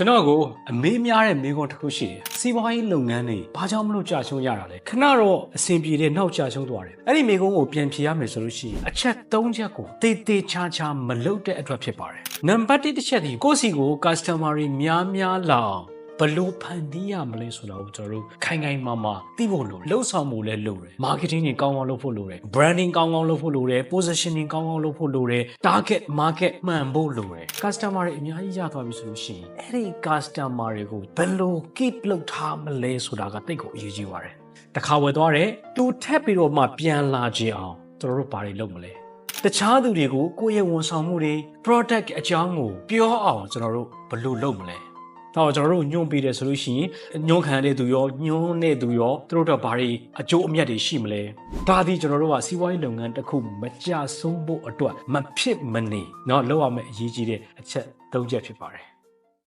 ကျွန်တော်ကိုအမေးများတဲ့မိကုန်းတစ်ခုရှိတယ်စီးပွားရေးလုပ်ငန်းတွေဘာကြောင့်မလို့ကြာရှုံးရတာလဲခဏတော့အဆင်ပြေတဲ့နောက်ကြာရှုံးသွားတယ်အဲ့ဒီမိကုန်းကိုပြန်ဖြေရမယ်ဆိုလို့ရှိရင်အချက်၃ချက်ကိုတေးသေးချာချာမလုပ်တဲ့အတွက်ဖြစ်ပါတယ်နံပါတ်၁တစ်ချက်ဒီကိုယ့်စီကို customer တွေများများလာအောင် ဘယ်လို့ဖန်တီးရမလဲဆိုတာကိုကျွန်တော်တို့ခိုင်ခိုင်မာမာသိဖို့လိုတယ်လှုပ်ဆောင်မှုလည်းလိုတယ် marketing တွေကောင်းကောင်းလုပ်ဖို့လိုတယ် branding ကောင်းကောင်းလုပ်ဖို့လိုတယ် positioning ကောင်းကောင်းလုပ်ဖို့လိုတယ် target market မှန်ဖို့လိုတယ် customer တွေအများကြီးရသွားပြီဆိုလို့ရှိရင်အဲ့ဒီ customer တွေကိုဘယ်လို့ keep လုပ်ထားမလဲဆိုတာကတိတ်ကိုအရေးကြီးပါတယ်တစ်ခါဝယ်သွားတယ်တူထက်ပြီးတော့မှပြန်လာခြင်းအောင်ကျွန်တော်တို့ဘာတွေလုပ်မလဲတခြားသူတွေကိုကိုယ့်ရဲ့ဝန်ဆောင်မှုတွေ product အကြောင်းကိုပြောအောင်ကျွန်တော်တို့ဘယ်လိုလုပ်မလဲ။ တော့ကျွန်တော်တို့ညွှန်ပေးတယ်ဆိုလို့ရှိရင်ညွှန်ခံတဲ့သူရောညွှန်တဲ့သူရောသူတို့တော့ဘာတွေအကျိုးအမြတ်တွေရှိမလဲ။ဒါဒီကျွန်တော်တို့ကစီးပွားရေးလုပ်ငန်းတစ်ခုမကြဆုံးဖို့အတွက်မဖြစ်မနေเนาะလောက်ရမယ့်အရေးကြီးတဲ့အချက်၃ချက်ဖြစ်ပါတယ်